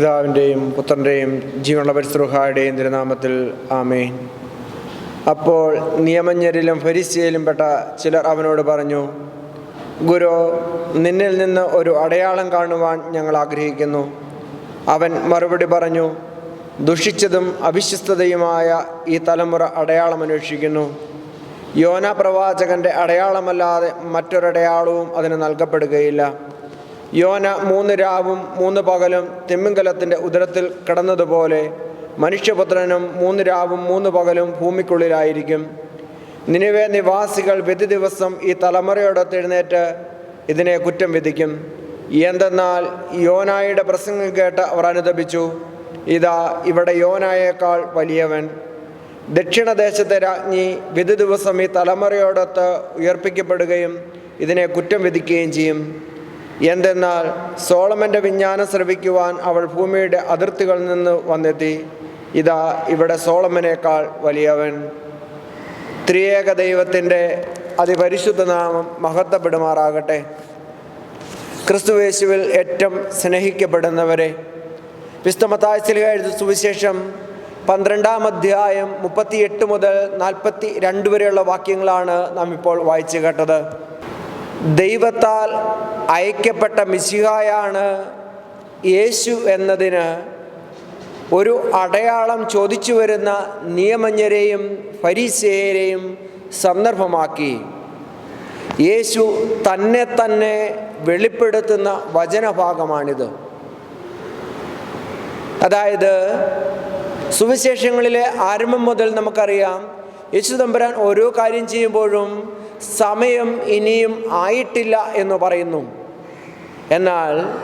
പിതാവിന്റെയും പുത്രന്റെയും ജീവനുള്ള പരിശ്രുഹായുടെയും തിരുനാമത്തിൽ ആമേൻ. അപ്പോൾ നിയമജ്ഞരിലും ഫരിസ്യയിലും പെട്ട ചിലർ അവനോട് പറഞ്ഞു ഗുരു നിന്നിൽ നിന്ന് ഒരു അടയാളം കാണുവാൻ ഞങ്ങൾ ആഗ്രഹിക്കുന്നു. അവൻ മറുപടി പറഞ്ഞു ദുഷിച്ചതും അവിശ്വസ്തതയുമായ ഈ തലമുറ അടയാളം അന്വേഷിക്കുന്നു. യോന പ്രവാചകന്റെ അടയാളമല്ലാതെ മറ്റൊരടയാളവും അതിന് നൽകപ്പെടുകയില്ല. യോന മൂന്ന് രാവും മൂന്ന് പകലും തിമ്മിങ്കലത്തിന്റെ ഉദരത്തിൽ കിടന്നതുപോലെ മനുഷ്യപുത്രനും മൂന്ന് രാവും മൂന്ന് പകലും ഭൂമിക്കുള്ളിലായിരിക്കും. നിനിവേ നിവാസികൾ വിധി ദിവസം ഈ തലമുറയോടൊത്ത് എഴുന്നേറ്റ് ഇതിനെ കുറ്റം വിധിക്കും. എന്തെന്നാൽ യോനായുടെ പ്രസംഗം കേട്ട് അവർ അനുദപിച്ചു ഇതാ ഇവിടെ യോനായേക്കാൾ വലിയവൻ. ദക്ഷിണദേശത്തെ രാജ്ഞി വിധി ദിവസം ഈ തലമുറയോടൊത്ത് ഉയർപ്പിക്കപ്പെടുകയും ഇതിനെ കുറ്റം വിധിക്കുകയും ചെയ്യും. എന്തെന്നാൽ സോളമന്റെ വിജ്ഞാനം ശ്രവിക്കുവാൻ അവൾ ഭൂമിയുടെ അതിർത്തികളിൽ നിന്ന് വന്നെത്തി. ഇതാ ഇവിടെ സോളമനേക്കാൾ വലിയവൻ. ത്രിയേക ദൈവത്തിന്റെ അതിപരിശുദ്ധ നാമം മഹത്വപ്പെടുമാറാകട്ടെ. ക്രിസ്തുവേശുവിൽ ഏറ്റവും സ്നേഹിക്കപ്പെടുന്നവരെ. വിസ്തമത്തായ എഴുതി സുവിശേഷം പന്ത്രണ്ടാം അധ്യായം മുപ്പത്തിയെട്ട് മുതൽ നാൽപ്പത്തി രണ്ട് വരെയുള്ള വാക്യങ്ങളാണ് നാം ഇപ്പോൾ വായിച്ചു കേട്ടത്. ദൈവത്താൽ അയക്കപ്പെട്ട മിശിഹായാണ് യേശു എന്നതിന് ഒരു അടയാളം ചോദിച്ചു വരുന്ന നിയമജ്ഞരെയും ഫരീസേയരെയും സന്ദർഭമാക്കി. യേശു തന്നെ തന്നെ വെളിപ്പെടുത്തുന്ന വചനഭാഗമാണിത്. അതായത് സുവിശേഷങ്ങളിലെ ആരംഭം മുതൽ നമുക്കറിയാം യേശു തമ്പുരാൻ ഓരോ കാര്യം ചെയ്യുമ്പോഴും സമയം ഇനിയും ആയിട്ടില്ല എന്ന് പറയുന്നു. എന്നാൽ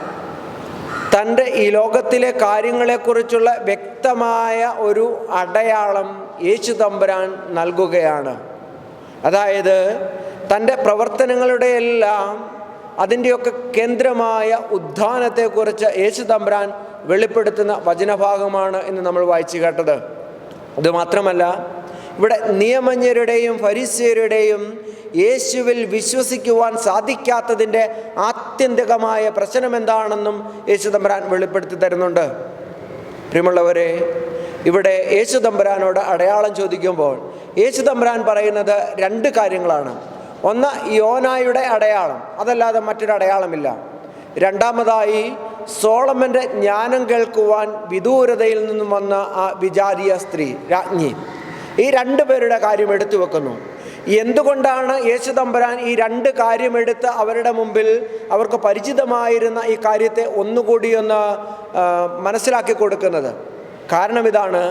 തന്റെ ഈ ലോകത്തിലെ കാര്യങ്ങളെക്കുറിച്ചുള്ള വ്യക്തമായ ഒരു അടയാളം യേശു തമ്പുരാൻ നൽകുകയാണ്. അതായത് തന്റെ പ്രവർത്തനങ്ങളുടെ എല്ലാം അതിന്റെയൊക്കെ കേന്ദ്രമായ ഉദ്ധാനത്തെക്കുറിച്ച് യേശു തമ്പുരാൻ വെളിപ്പെടുത്തുന്ന വചനഭാഗമാണ് എന്ന് നമ്മൾ വായിച്ചു കേട്ടത്. അതുമാത്രമല്ല ഇവിടെ നിയമജ്ഞരുടെയും ഫരിസ്യരുടെയും യേശുവിൽ വിശ്വസിക്കുവാൻ സാധിക്കാത്തതിന്റെ ആത്യന്തികമായ പ്രശ്നം എന്താണെന്നും യേശു തമ്പുരാൻ വെളിപ്പെടുത്തി തരുന്നുണ്ട്. പ്രിയമുള്ളവരെ ഇവിടെ യേശു തമ്പുരാനോട് അടയാളം ചോദിക്കുമ്പോൾ യേശു തമ്പുരാൻ പറയുന്നത് രണ്ട് കാര്യങ്ങളാണ്. ഒന്ന് യോനായുടെ അടയാളം അതല്ലാതെ മറ്റൊരു അടയാളമില്ല. രണ്ടാമതായി സോളമന്റെ ജ്ഞാനം കേൾക്കുവാൻ വിദൂരതയിൽ നിന്നും വന്ന ആ വിചാരിയ സ്ത്രീ രാജ്ഞി. ഈ രണ്ട് പേരുടെ കാര്യം എടുത്തു വെക്കുന്നു. എന്തുകൊണ്ടാണ് യേശു തമ്പുരാൻ ഈ രണ്ട് കാര്യമെടുത്ത് അവരുടെ മുമ്പിൽ അവർക്ക് പരിചിതമായിരുന്ന ഈ കാര്യത്തെ ഒന്നുകൂടി ഒന്ന് മനസ്സിലാക്കി കൊടുക്കുന്നത്? കാരണം ഇതാണ്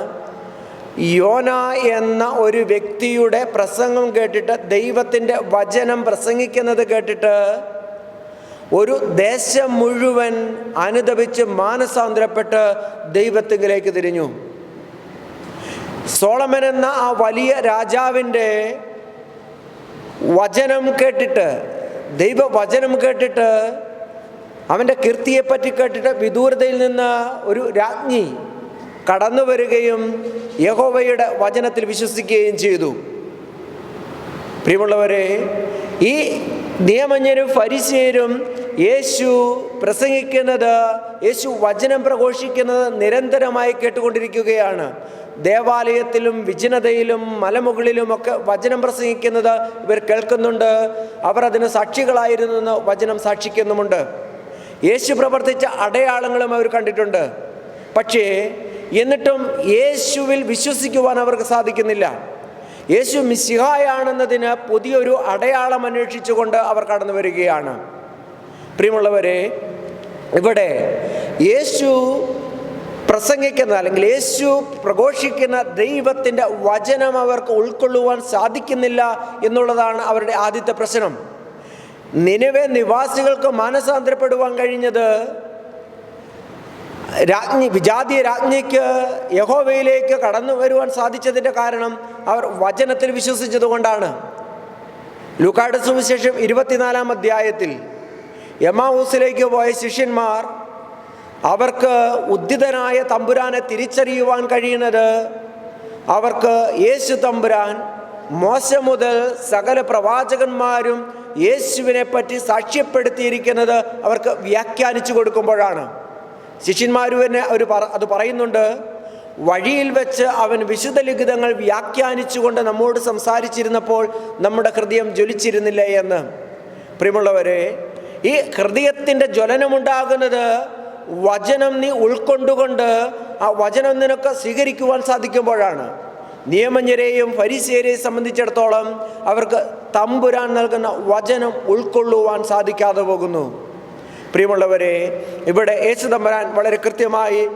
യോന എന്ന ഒരു വ്യക്തിയുടെ പ്രസംഗം കേട്ടിട്ട് ദൈവത്തിന്റെ വചനം പ്രസംഗിക്കുന്നത് കേട്ടിട്ട് ഒരു ദേശം മുഴുവൻ അനുദപിച്ച് മാനസാന്തരപ്പെട്ട് ദൈവത്തിങ്കിലേക്ക് തിരിഞ്ഞു. സോളമൻ എന്ന ആ വലിയ രാജാവിന്റെ വചനം കേട്ടിട്ട് ദൈവവചനം കേട്ടിട്ട് അവന്റെ കീർത്തിയെപ്പറ്റി കേട്ടിട്ട് വിദൂരതയിൽ നിന്ന് ഒരു രാജ്ഞി കടന്നു വരികയും യഹോവയുടെ വചനത്തിൽ വിശ്വസിക്കുകയും ചെയ്തു. പ്രിയമുള്ളവരെ ഈ നിയമജ്ഞരും ഫരിശീരും യേശു പ്രസംഗിക്കുന്നത് യേശു വചനം പ്രഘോഷിക്കുന്നത് നിരന്തരമായി കേട്ടുകൊണ്ടിരിക്കുകയാണ്. ദേവാലയത്തിലും വിജനതയിലും മലമുകളിലുമൊക്കെ വചനം പ്രസംഗിക്കുന്നത് ഇവർ കേൾക്കുന്നുണ്ട്. അവർ അതിന് സാക്ഷികളായിരുന്നു എന്ന് വചനം സാക്ഷിക്കുന്നുമുണ്ട്. യേശു പ്രവർത്തിച്ച അടയാളങ്ങളും അവർ കണ്ടിട്ടുണ്ട്. പക്ഷേ എന്നിട്ടും യേശുവിൽ വിശ്വസിക്കുവാൻ അവർക്ക് സാധിക്കുന്നില്ല. യേശു മിസിഹായാണെന്നതിന് പുതിയൊരു അടയാളം അന്വേഷിച്ചുകൊണ്ട് അവർ കടന്നു വരികയാണ്. പ്രിയമുള്ളവരെ ഇവിടെ യേശു പ്രസംഗിക്കുന്ന അല്ലെങ്കിൽ യേശു പ്രഘോഷിക്കുന്ന ദൈവത്തിന്റെ വചനം അവർക്ക് ഉൾക്കൊള്ളുവാൻ സാധിക്കുന്നില്ല എന്നുള്ളതാണ് അവരുടെ ആദ്യത്തെ പ്രശ്നം. നിലവെ നിവാസികൾക്ക് മാനസാന്തരപ്പെടുവാൻ കഴിഞ്ഞത് രാജ്ഞി വിജാതീയ രാജ്ഞിക്ക് യഹോവയിലേക്ക് കടന്നു വരുവാൻ സാധിച്ചതിന്റെ കാരണം അവർ വചനത്തിൽ വിശ്വസിച്ചതുകൊണ്ടാണ് ലൂക്കാട് സുവിശേഷം ഇരുപത്തിനാലാം അധ്യായത്തിൽ യമാവൂസിലേക്ക് പോയ ശിഷ്യന്മാർ അവർക്ക് ഉദ്ധിതനായ തമ്പുരാനെ തിരിച്ചറിയുവാൻ കഴിയുന്നത് അവർക്ക് യേശു തമ്പുരാൻ മോശ മുതൽ സകല പ്രവാചകന്മാരും യേശുവിനെ പറ്റി സാക്ഷ്യപ്പെടുത്തിയിരിക്കുന്നത് അവർക്ക് വ്യാഖ്യാനിച്ചു കൊടുക്കുമ്പോഴാണ്. ശിഷ്യന്മാർ തന്നെ അവർ അത് പറയുന്നുണ്ട് വഴിയിൽ വെച്ച് അവൻ വിശുദ്ധ ലിഖിതങ്ങൾ വ്യാഖ്യാനിച്ചുകൊണ്ട് നമ്മോട് സംസാരിച്ചിരുന്നപ്പോൾ നമ്മുടെ ഹൃദയം ജ്വലിച്ചിരുന്നില്ലേ? എന്ന്. പ്രിയമുള്ളവരെ ഈ ഹൃദയത്തിന്റെ ജ്വലനമുണ്ടാകുന്നത് വചനം നീ ഉൾക്കൊണ്ടുകൊണ്ട് ആ വചനം നിനക്ക് സ്വീകരിക്കുവാൻ സാധിക്കുമ്പോഴാണ്. നിയമജ്ഞരെയും ഫരീസിയരെയും സംബന്ധിച്ചിടത്തോളം അവർക്ക് തമ്പുരാൻ നൽകുന്ന വചനം ഉൾക്കൊള്ളുവാൻ സാധിക്കാതെ പോകുന്നു. പ്രിയമുള്ളവരെ ഇവിടെ യേശു തമ്പുരാൻ വളരെ കൃത്യമായി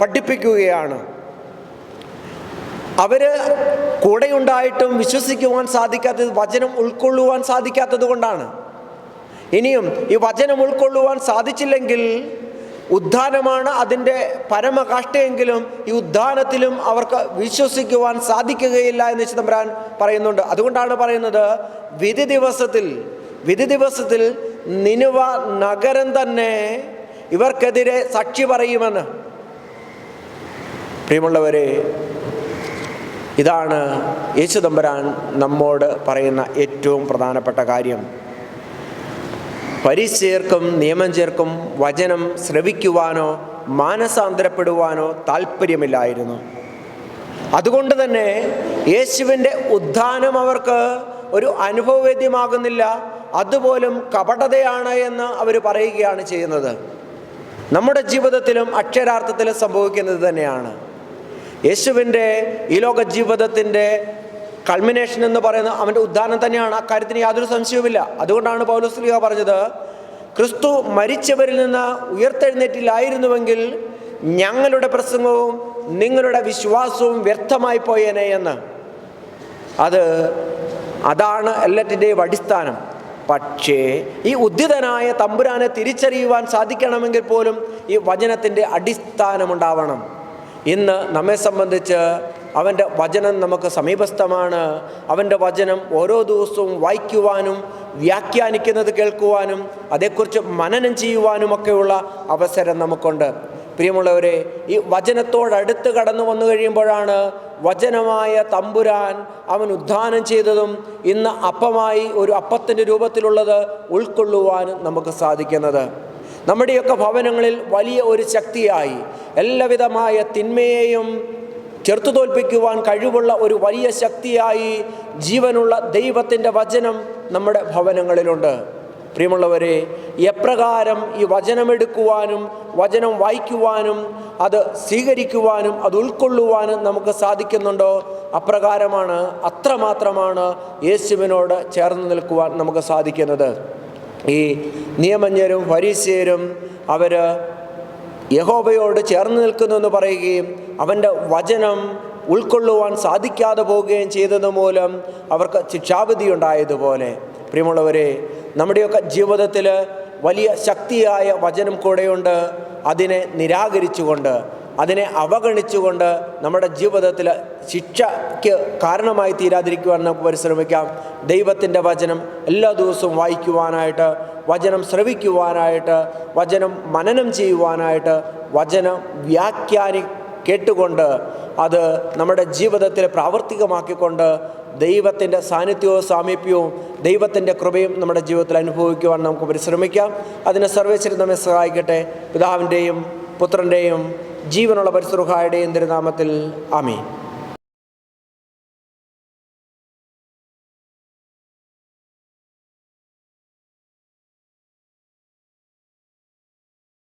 പഠിപ്പിക്കുകയാണ്. അവർ കൂടെയുണ്ടായിട്ടും വിശ്വസിക്കുവാൻ സാധിക്കാത്തത് വചനം ഉൾക്കൊള്ളുവാൻ സാധിക്കാത്തത് കൊണ്ടാണ്. ഇനിയും ഈ വചനം ഉൾക്കൊള്ളുവാൻ സാധിച്ചില്ലെങ്കിൽ ഉദ്ധാനമാണ് അതിന്റെ പരമകാഷ്ടയെങ്കിലും ഈ ഉദ്ധാനത്തിലും അവർക്ക് വിശ്വസിക്കുവാൻ സാധിക്കുകയില്ല എന്ന് ചിദംബരാൻ പറയുന്നുണ്ട്. അതുകൊണ്ടാണ് പറയുന്നത് വിധി ദിവസത്തിൽ വിധി ദിവസത്തിൽ നിനുവ നഗരം തന്നെ ഇവർക്കെതിരെ സാക്ഷി പറയുമെന്ന്. പ്രിയമുള്ളവരെ ഇതാണ് യേശുദമ്പരാൻ നമ്മോട് പറയുന്ന ഏറ്റവും പ്രധാനപ്പെട്ട കാര്യം. പരിചേർക്കും നിയമം ചേർക്കും വചനം ശ്രവിക്കുവാനോ മാനസാന്തരപ്പെടുവാനോ താല്പര്യമില്ലായിരുന്നു അതുകൊണ്ട് തന്നെ യേശുവിന്റെ ഉദ്ധാനം അവർക്ക് ഒരു അനുഭവവേദ്യമാകുന്നില്ല. അതുപോലും കപടതയാണ് എന്ന് അവർ പറയുകയാണ് ചെയ്യുന്നത്. നമ്മുടെ ജീവിതത്തിലും അക്ഷരാർത്ഥത്തിലും സംഭവിക്കുന്നത് തന്നെയാണ്. യേശുവിന്റെ ഈ ലോക ജീവിതത്തിന്റെ കൾമിനേഷൻ എന്ന് പറയുന്ന അവന്റെ ഉദ്ധാനം തന്നെയാണ്. അക്കാര്യത്തിന് യാതൊരു സംശയവുമില്ല. അതുകൊണ്ടാണ് പൗലോസ്ലിഹ പറഞ്ഞത് ക്രിസ്തു മരിച്ചവരിൽ നിന്ന് ഉയർത്തെഴുന്നേറ്റില്ലായിരുന്നുവെങ്കിൽ ഞങ്ങളുടെ പ്രസംഗവും നിങ്ങളുടെ വിശ്വാസവും വ്യർത്ഥമായി പോയേനെ എന്ന്. അത് അതാണ് എല്ലാറ്റിന്റെയും അടിസ്ഥാനം. പക്ഷേ ഈ ഉദ്ധിതനായ തമ്പുരാനെ തിരിച്ചറിയുവാൻ സാധിക്കണമെങ്കിൽ പോലും ഈ വചനത്തിന്റെ അടിസ്ഥാനമുണ്ടാവണം. ഇന്ന് നമ്മെ സംബന്ധിച്ച് അവന്റെ വചനം നമുക്ക് സമീപസ്ഥമാണ്. അവന്റെ വചനം ഓരോ ദിവസവും വായിക്കുവാനും വ്യാഖ്യാനിക്കുന്നത് കേൾക്കുവാനും അതേക്കുറിച്ച് മനനം ചെയ്യുവാനുമൊക്കെയുള്ള അവസരം നമുക്കുണ്ട്. പ്രിയമുള്ളവരെ ഈ വചനത്തോടടുത്ത് കടന്നു വന്നു കഴിയുമ്പോഴാണ് വചനമായ തമ്പുരാൻ അവൻ ഉദ്ധാനം ചെയ്തതും ഇന്ന് അപ്പമായി ഒരു അപ്പത്തിന്റെ രൂപത്തിലുള്ളത് ഉൾക്കൊള്ളുവാനും നമുക്ക് സാധിക്കുന്നത്. നമ്മുടെയൊക്കെ ഭവനങ്ങളിൽ വലിയ ഒരു ശക്തിയായി. എല്ലാവിധമായ തിന്മയെയും ചെറുത്തു തോൽപ്പിക്കുവാൻ കഴിവുള്ള ഒരു വലിയ ശക്തിയായി ജീവനുള്ള ദൈവത്തിന്റെ വചനം നമ്മുടെ ഭവനങ്ങളിലുണ്ട്. പ്രിയമുള്ളവരെ എപ്രകാരം ഈ വചനമെടുക്കുവാനും വചനം വായിക്കുവാനും അത് സ്വീകരിക്കുവാനും അത് ഉൾക്കൊള്ളുവാനും നമുക്ക് സാധിക്കുന്നുണ്ടോ? അപ്രകാരമാണ് അത്രമാത്രമാണ് യേശുവിനോട് ചേർന്ന് നിൽക്കുവാൻ നമുക്ക് സാധിക്കുന്നത്. ഈ നിയമജ്ഞരും ഫരീസ്യരും അവർ യഹോബയോട് ചേർന്ന് നിൽക്കുന്നു എന്ന് പറയുകയും അവന്റെ വചനം ഉൾക്കൊള്ളുവാൻ സാധിക്കാതെ പോവുകയും ചെയ്തത് മൂലം അവർക്ക് ശിക്ഷാവിധി ഉണ്ടായതുപോലെ. പ്രിയമുള്ളവരെ നമ്മുടെയൊക്കെ ജീവിതത്തിൽ വലിയ ശക്തിയായ വചനം കൂടെയുണ്ട്. അതിനെ നിരാകരിച്ചുകൊണ്ട് അതിനെ അവഗണിച്ചുകൊണ്ട് നമ്മുടെ ജീവിതത്തിൽ ശിക്ഷയ്ക്ക് കാരണമായി തീരാതിരിക്കുവാൻ നമുക്ക് പരിശ്രമിക്കാം. ദൈവത്തിന്റെ വചനം എല്ലാ ദിവസവും വായിക്കുവാനായിട്ട് വചനം ശ്രവിക്കുവാനായിട്ട് വചനം മനനം ചെയ്യുവാനായിട്ട് വചനം വ്യാഖ്യാനി കേട്ടുകൊണ്ട് അത് നമ്മുടെ ജീവിതത്തിൽ പ്രാവർത്തികമാക്കിക്കൊണ്ട് ദൈവത്തിന്റെ സാന്നിധ്യവും സാമീപ്യവും ദൈവത്തിന്റെ കൃപയും നമ്മുടെ ജീവിതത്തിൽ അനുഭവിക്കുവാൻ നമുക്ക് പരിശ്രമിക്കാം. അതിനെ സർവേശ്വരി നമ്മെ സഹായിക്കട്ടെ. പിതാവിന്റെയും പുത്രന്റെയും ജീവനുള്ള പരിസൃഹായുടെയും തിരുനാമത്തിൽ ആമീൻ.